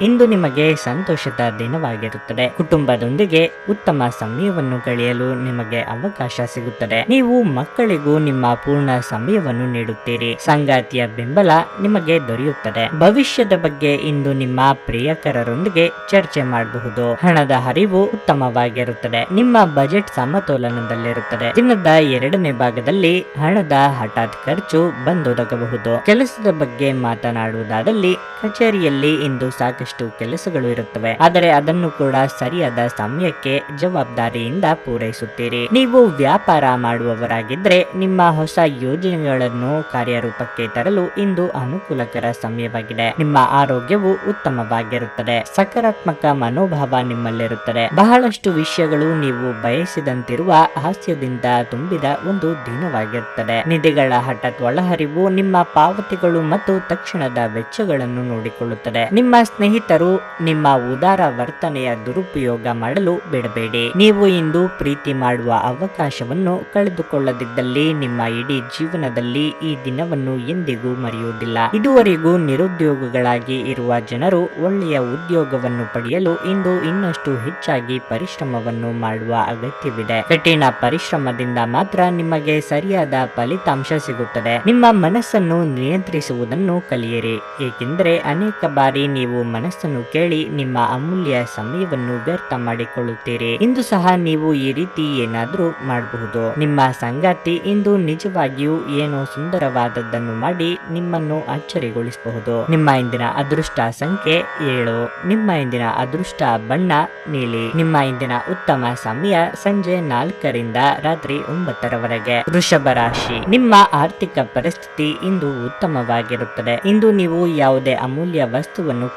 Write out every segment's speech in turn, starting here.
ಇಂದು ನಿಮಗೆ ಸಂತೋಷದ ದಿನವಾಗಿರುತ್ತದೆ. ಕುಟುಂಬದೊಂದಿಗೆ ಉತ್ತಮ ಸಮಯವನ್ನು ಕಳೆಯಲು ನಿಮಗೆ ಅವಕಾಶ ಸಿಗುತ್ತದೆ. ನೀವು ಮಕ್ಕಳಿಗೂ ನಿಮ್ಮ ಪೂರ್ಣ ಸಮಯವನ್ನು ನೀಡುತ್ತೀರಿ. ಸಂಗಾತಿಯ ಬೆಂಬಲ ನಿಮಗೆ ದೊರೆಯುತ್ತದೆ. ಭವಿಷ್ಯದ ಬಗ್ಗೆ ಇಂದು ನಿಮ್ಮ ಪ್ರಿಯಕರರೊಂದಿಗೆ ಚರ್ಚೆ ಮಾಡಬಹುದು. ಹಣದ ಹರಿವು ಉತ್ತಮವಾಗಿರುತ್ತದೆ. ನಿಮ್ಮ ಬಜೆಟ್ ಸಮತೋಲನದಲ್ಲಿರುತ್ತದೆ. ದಿನದ ಎರಡನೇ ಭಾಗದಲ್ಲಿ ಹಣದ ಹಠಾತ್ ಖರ್ಚು ಬಂದೊದಗಬಹುದು. ಕೆಲಸದ ಬಗ್ಗೆ ಮಾತನಾಡುವುದಾದಲ್ಲಿ ಕಚೇರಿಯಲ್ಲಿ ಇಂದು ಸಾಕಷ್ಟು ಕೆಲಸಗಳು ಇರುತ್ತವೆ. ಆದರೆ ಅದನ್ನು ಕೂಡ ಸರಿಯಾದ ಸಮಯಕ್ಕೆ, ಜವಾಬ್ದಾರಿಯಿಂದ ಪೂರೈಸುತ್ತೀರಿ. ನೀವು ವ್ಯಾಪಾರ ಮಾಡುವವರಾಗಿದ್ರೆ ನಿಮ್ಮ ಹೊಸ ಯೋಜನೆಗಳನ್ನು ಕಾರ್ಯರೂಪಕ್ಕೆ ತರಲು ಇಂದು ಅನುಕೂಲಕರ ಸಮಯವಾಗಿದೆ. ನಿಮ್ಮ ಆರೋಗ್ಯವು ಉತ್ತಮವಾಗಿರುತ್ತದೆ. ಸಕಾರಾತ್ಮಕ ಮನೋಭಾವ ನಿಮ್ಮಲ್ಲಿರುತ್ತದೆ. ಬಹಳಷ್ಟು ವಿಷಯಗಳು ನೀವು ಬಯಸಿದಂತಿರುವ ಹಾಸ್ಯದಿಂದ ತುಂಬಿದ ಒಂದು ದಿನವಾಗಿರುತ್ತದೆ. ನಿಧಿಗಳ ಹಠಾತ್ ಒಳಹರಿವು ನಿಮ್ಮ ಪಾವತಿಗಳು ಮತ್ತು ತಕ್ಷಣದ ವೆಚ್ಚಗಳನ್ನು ನೋಡಿಕೊಳ್ಳುತ್ತದೆ. ನಿಮ್ಮ ಸ್ನೇಹಿತರು, ನಿಮ್ಮ ಉದಾರ ವರ್ತನೆಯ ದುರುಪಯೋಗ ಮಾಡಲು ಬಿಡಬೇಡಿ. ನೀವು ಇಂದು ಪ್ರೀತಿ ಮಾಡುವ ಅವಕಾಶವನ್ನು ಕಳೆದುಕೊಳ್ಳದಿದ್ದಲ್ಲಿ ನಿಮ್ಮ ಇಡೀ ಜೀವನದಲ್ಲಿ ಈ ದಿನವನ್ನು ಎಂದಿಗೂ ಮರೆಯುವುದಿಲ್ಲ. ಇದುವರೆಗೂ ನಿರುದ್ಯೋಗಿಗಳಾಗಿ ಇರುವ ಜನರು ಒಳ್ಳೆಯ ಉದ್ಯೋಗವನ್ನು ಪಡೆಯಲು ಇಂದು ಇನ್ನಷ್ಟು ಹೆಚ್ಚಾಗಿ ಪರಿಶ್ರಮವನ್ನು ಮಾಡುವ ಅಗತ್ಯವಿದೆ. ಕಠಿಣ ಪರಿಶ್ರಮದಿಂದ ಮಾತ್ರ ನಿಮಗೆ ಸರಿಯಾದ ಫಲಿತಾಂಶ ಸಿಗುತ್ತದೆ. ನಿಮ್ಮ ಮನಸ್ಸನ್ನು ನಿಯಂತ್ರಿಸುವುದನ್ನು ಕಲಿಯಿರಿ. ಏಕೆಂದರೆ ಅನೇಕ ಬಾರಿ ನೀವು ಮನಸ್ಸನ್ನು ಕೇಳಿ ನಿಮ್ಮ ಅಮೂಲ್ಯ ಸಮಯವನ್ನು ವ್ಯರ್ಥ ಮಾಡಿಕೊಳ್ಳುತ್ತೀರಿ. ಇಂದು ಸಹ ನೀವು ಈ ರೀತಿ ಏನಾದರೂ ಮಾಡಬಹುದು. ನಿಮ್ಮ ಸಂಗಾತಿ ಇಂದು ನಿಜವಾಗಿಯೂ ಏನೋ ಸುಂದರವಾದದ್ದನ್ನು ಮಾಡಿ ನಿಮ್ಮನ್ನು ಅಚ್ಚರಿಗೊಳಿಸಬಹುದು. ನಿಮ್ಮ ಇಂದಿನ ಅದೃಷ್ಟ ಸಂಖ್ಯೆ ಏಳು. ನಿಮ್ಮ ಇಂದಿನ ಅದೃಷ್ಟ ಬಣ್ಣ ನೀಲಿ. ನಿಮ್ಮ ಇಂದಿನ ಉತ್ತಮ ಸಮಯ ಸಂಜೆ ನಾಲ್ಕರಿಂದ ರಾತ್ರಿ ಒಂಬತ್ತರವರೆಗೆ. ವೃಷಭ ರಾಶಿ. ನಿಮ್ಮ ಆರ್ಥಿಕ ಪರಿಸ್ಥಿತಿ ಇಂದು ಉತ್ತಮವಾಗಿರುತ್ತದೆ. ಇಂದು ನೀವು ಯಾವುದೇ ಅಮೂಲ್ಯ ವಸ್ತುವನ್ನು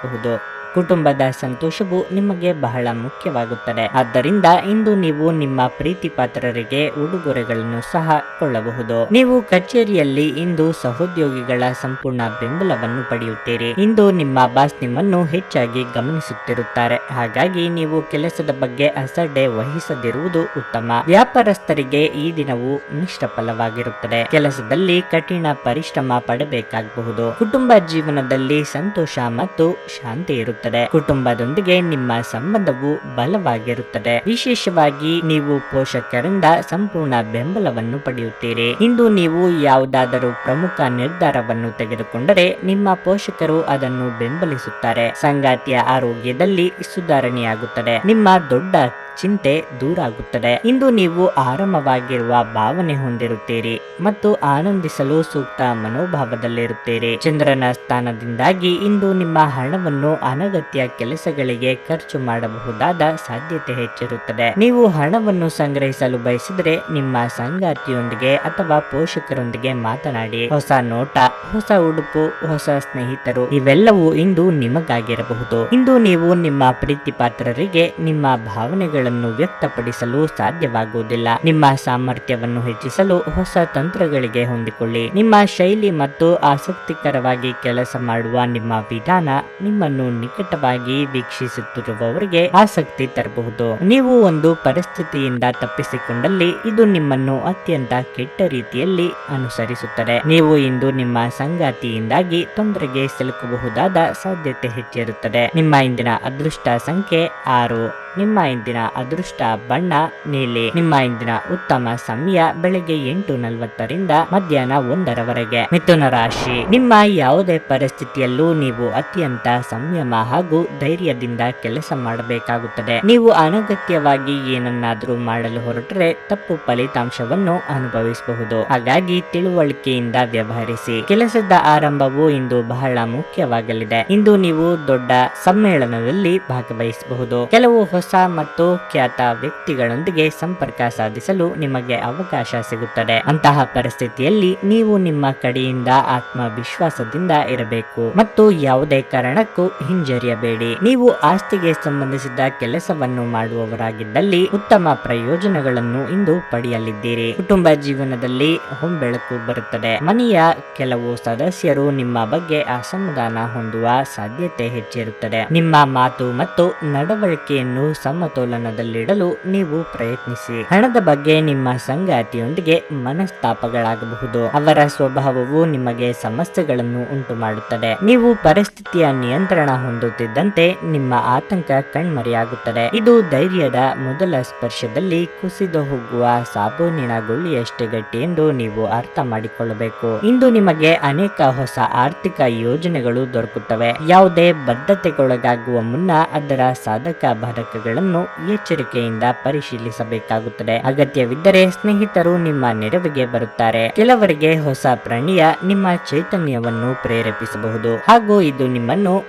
我不懂。ಕುಟುಂಬದ ಸಂತೋಷವು ನಿಮಗೆ ಬಹಳ ಮುಖ್ಯವಾಗುತ್ತದೆ. ಆದ್ದರಿಂದ ಇಂದು ನೀವು ನಿಮ್ಮ ಪ್ರೀತಿ ಪಾತ್ರರಿಗೆ ಉಡುಗೊರೆಗಳನ್ನು ಸಹ ಕೊಳ್ಳಬಹುದು ನೀವು ಕಚೇರಿಯಲ್ಲಿ ಇಂದು ಸಹೋದ್ಯೋಗಿಗಳ ಸಂಪೂರ್ಣ ಬೆಂಬಲವನ್ನು ಪಡೆಯುತ್ತೀರಿ. ಇಂದು ನಿಮ್ಮ ಬಾಸ್ ನಿಮ್ಮನ್ನು ಹೆಚ್ಚಾಗಿ ಗಮನಿಸುತ್ತಿರುತ್ತಾರೆ. ಹಾಗಾಗಿ ನೀವು ಕೆಲಸದ ಬಗ್ಗೆ ಅಸಡ್ಡೆ ವಹಿಸದಿರುವುದು ಉತ್ತಮ. ವ್ಯಾಪಾರಸ್ಥರಿಗೆ ಈ ದಿನವು ಮಿಶ್ರ ಫಲವಾಗಿರುತ್ತದೆ ಕೆಲಸದಲ್ಲಿ ಕಠಿಣ ಪರಿಶ್ರಮ ಪಡಬೇಕಾಗಬಹುದು. ಕುಟುಂಬ ಜೀವನದಲ್ಲಿ ಸಂತೋಷ ಮತ್ತು ಶಾಂತಿ ಇರುತ್ತದೆ. ಕುಟುಂಬದೊಂದಿಗೆ ನಿಮ್ಮ ಸಂಬಂಧವು ಬಲವಾಗಿರುತ್ತದೆ. ವಿಶೇಷವಾಗಿ ನೀವು ಪೋಷಕರಿಂದ ಸಂಪೂರ್ಣ ಬೆಂಬಲವನ್ನು ಪಡೆಯುತ್ತೀರಿ. ಇಂದು ನೀವು ಯಾವುದಾದರೂ ಪ್ರಮುಖ ನಿರ್ಧಾರವನ್ನು ತೆಗೆದುಕೊಂಡರೆ ನಿಮ್ಮ ಪೋಷಕರು ಅದನ್ನು ಬೆಂಬಲಿಸುತ್ತಾರೆ. ಸಂಗಾತಿಯ ಆರೋಗ್ಯದಲ್ಲಿ ಸುಧಾರಣೆಯಾಗುತ್ತದೆ. ನಿಮ್ಮ ದೊಡ್ಡ ಚಿಂತೆ ದೂರ ಆಗುತ್ತದೆ ಇಂದು ನೀವು ಆರಾಮವಾಗಿರುವ ಭಾವನೆ ಹೊಂದಿರುತ್ತೀರಿ ಮತ್ತು ಆನಂದಿಸಲು ಸೂಕ್ತ ಮನೋಭಾವದಲ್ಲಿರುತ್ತೀರಿ. ಚಂದ್ರನ ಸ್ಥಾನದಿಂದಾಗಿ ಇಂದು ನಿಮ್ಮ ಹಣವನ್ನು ಅನಗತ್ಯ ಕೆಲಸಗಳಿಗೆ ಖರ್ಚು ಮಾಡಬಹುದಾದ ಸಾಧ್ಯತೆ ಹೆಚ್ಚಿರುತ್ತದೆ. ನೀವು ಹಣವನ್ನು ಸಂಗ್ರಹಿಸಲು ಬಯಸಿದರೆ ನಿಮ್ಮ ಸಂಗಾತಿಯೊಂದಿಗೆ ಅಥವಾ ಪೋಷಕರೊಂದಿಗೆ ಮಾತನಾಡಿ. ಹೊಸ ನೋಟ, ಹೊಸ ಉಡುಪು, ಹೊಸ ಸ್ನೇಹಿತರು ಇವೆಲ್ಲವೂ ಇಂದು ನಿಮಗಾಗಿರಬಹುದು. ಇಂದು ನೀವು ನಿಮ್ಮ ಪ್ರೀತಿ ಪಾತ್ರರಿಗೆ ನಿಮ್ಮ ಭಾವನೆಗಳನ್ನು ವ್ಯಕ್ತಪಡಿಸಲು ಸಾಧ್ಯವಾಗುವುದಿಲ್ಲ. ನಿಮ್ಮ ಸಾಮರ್ಥ್ಯವನ್ನು ಹೆಚ್ಚಿಸಲು ಹೊಸ ತಂತ್ರಗಳಿಗೆ ಹೊಂದಿಕೊಳ್ಳಿ. ನಿಮ್ಮ ಶೈಲಿ ಮತ್ತು ಆಸಕ್ತಿಕರವಾಗಿ ಕೆಲಸ ಮಾಡುವ ನಿಮ್ಮ ವಿಧಾನ ನಿಮ್ಮನ್ನು ನಿಕಟವಾಗಿ ವೀಕ್ಷಿಸುತ್ತಿರುವವರಿಗೆ ಆಸಕ್ತಿ ತರಬಹುದು. ನೀವು ಒಂದು ಪರಿಸ್ಥಿತಿಯಿಂದ ತಪ್ಪಿಸಿಕೊಂಡಲ್ಲಿ ಇದು ನಿಮ್ಮನ್ನು ಅತ್ಯಂತ ಕೆಟ್ಟ ರೀತಿಯಲ್ಲಿ ಅನುಸರಿಸುತ್ತದೆ. ನೀವು ಇಂದು ನಿಮ್ಮ ಸಂಗಾತಿಯಿಂದಾಗಿ ತೊಂದರೆಗೆ ಸಿಲುಕಬಹುದಾದ ಸಾಧ್ಯತೆ ಹೆಚ್ಚಿರುತ್ತದೆ. ನಿಮ್ಮ ಇಂದಿನ ಅದೃಷ್ಟ ಸಂಖ್ಯೆ ಆರು. ನಿಮ್ಮ ಇಂದಿನ ಅದೃಷ್ಟ ಬಣ್ಣ ನೀಲಿ. ನಿಮ್ಮ ಇಂದಿನ ಉತ್ತಮ ಸಮಯ ಬೆಳಗ್ಗೆ ಎಂಟು ನಲವತ್ತರಿಂದ ಮಧ್ಯಾಹ್ನ ಒಂದರವರೆಗೆ. ಮಿಥುನ ರಾಶಿ. ನಿಮ್ಮ ಯಾವುದೇ ಪರಿಸ್ಥಿತಿಯಲ್ಲೂ ನೀವು ಅತ್ಯಂತ ಸಂಯಮ ಹಾಗೂ ಧೈರ್ಯದಿಂದ ಕೆಲಸ ಮಾಡಬೇಕಾಗುತ್ತದೆ. ನೀವು ಅನಗತ್ಯವಾಗಿ ಏನನ್ನಾದರೂ ಮಾಡಲು ಹೊರಟರೆ ತಪ್ಪು ಫಲಿತಾಂಶವನ್ನು ಅನುಭವಿಸಬಹುದು. ಹಾಗಾಗಿ ತಿಳುವಳಿಕೆಯಿಂದ ವ್ಯವಹರಿಸಿ. ಕೆಲಸದ ಆರಂಭವು ಇಂದು ಬಹಳ ಮುಖ್ಯವಾಗಲಿದೆ. ಇಂದು ನೀವು ದೊಡ್ಡ ಸಮ್ಮೇಳನದಲ್ಲಿ ಭಾಗವಹಿಸಬಹುದು. ಕೆಲವು ಹೊಸ ಮತ್ತು ಖ್ಯಾತ ವ್ಯಕ್ತಿಗಳೊಂದಿಗೆ ಸಂಪರ್ಕ ಸಾಧಿಸಲು ನಿಮಗೆ ಅವಕಾಶ ಸಿಗುತ್ತದೆ. ಅಂತಹ ಪರಿಸ್ಥಿತಿಯಲ್ಲಿ ನೀವು ನಿಮ್ಮ ಕಡೆಯಿಂದ ಆತ್ಮವಿಶ್ವಾಸದಿಂದ ಇರಬೇಕು. ಮತ್ತು ಯಾವುದೇ ಕಾರಣಕ್ಕೂ ಹಿಂಜ ಹಿಂಜರಿಯಬೇಡಿ ನೀವು ಆಸ್ತಿಗೆ ಸಂಬಂಧಿಸಿದ ಕೆಲಸವನ್ನು ಮಾಡುವವರಾಗಿದ್ದಲ್ಲಿ ಉತ್ತಮ ಪ್ರಯೋಜನಗಳನ್ನು ಇಂದು ಪಡೆಯಲಿದ್ದೀರಿ. ಕುಟುಂಬ ಜೀವನದಲ್ಲಿ ಹೊಂಬೆಳಕು ಬರುತ್ತದೆ. ಮನೆಯ ಕೆಲವು ಸದಸ್ಯರು ನಿಮ್ಮ ಬಗ್ಗೆ ಅಸಮಾಧಾನ ಹೊಂದುವ ಸಾಧ್ಯತೆ ಹೆಚ್ಚಿರುತ್ತದೆ. ನಿಮ್ಮ ಮಾತು ಮತ್ತು ನಡವಳಿಕೆಯನ್ನು ಸಮತೋಲನದಲ್ಲಿಡಲು ನೀವು ಪ್ರಯತ್ನಿಸಿ. ಹಣದ ಬಗ್ಗೆ ನಿಮ್ಮ ಸಂಗಾತಿಯೊಂದಿಗೆ ಮನಸ್ತಾಪಗಳಾಗಬಹುದು. ಅವರ ಸ್ವಭಾವವು ನಿಮಗೆ ಸಮಸ್ಯೆಗಳನ್ನು ಉಂಟು ಮಾಡುತ್ತದೆ ನೀವು ಪರಿಸ್ಥಿತಿಯ ನಿಯಂತ್ರಣ ಹೊಂದುತ್ತಿದ್ದಂತೆ ನಿಮ್ಮ ಆತಂಕ ಕಣ್ಮರೆಯಾಗುತ್ತದೆ. ಇದು ಧೈರ್ಯದ ಮೊದಲ ಸ್ಪರ್ಶದಲ್ಲಿ ಕುಸಿದು ಹೋಗುವ ಸಾಬೂನಿನ ಗುಳ್ಳಿಯಷ್ಟೇ ಗಟ್ಟಿ ಎಂದು ನೀವು ಅರ್ಥ ಮಾಡಿಕೊಳ್ಳಬೇಕು. ಇಂದು ನಿಮಗೆ ಅನೇಕ ಹೊಸ ಆರ್ಥಿಕ ಯೋಜನೆಗಳು ದೊರಕುತ್ತವೆ. ಯಾವುದೇ ಬದ್ಧತೆಗೊಳಗಾಗುವ ಮುನ್ನ ಅದರ ಸಾಧಕ ಬಾಧಕಗಳನ್ನು ಎಚ್ಚರಿಕೆಯಿಂದ ಪರಿಶೀಲಿಸಬೇಕಾಗುತ್ತದೆ. ಅಗತ್ಯವಿದ್ದರೆ ಸ್ನೇಹಿತರು ನಿಮ್ಮ ನೆರವಿಗೆ ಬರುತ್ತಾರೆ. ಕೆಲವರಿಗೆ ಹೊಸ ಪ್ರಾಣಿಯ ನಿಮ್ಮ ಚೈತನ್ಯವನ್ನು ಪ್ರೇರೇಪಿಸಬಹುದು. ಹಾಗೂ ಇದು ನಿಮ್ಮನ್ನು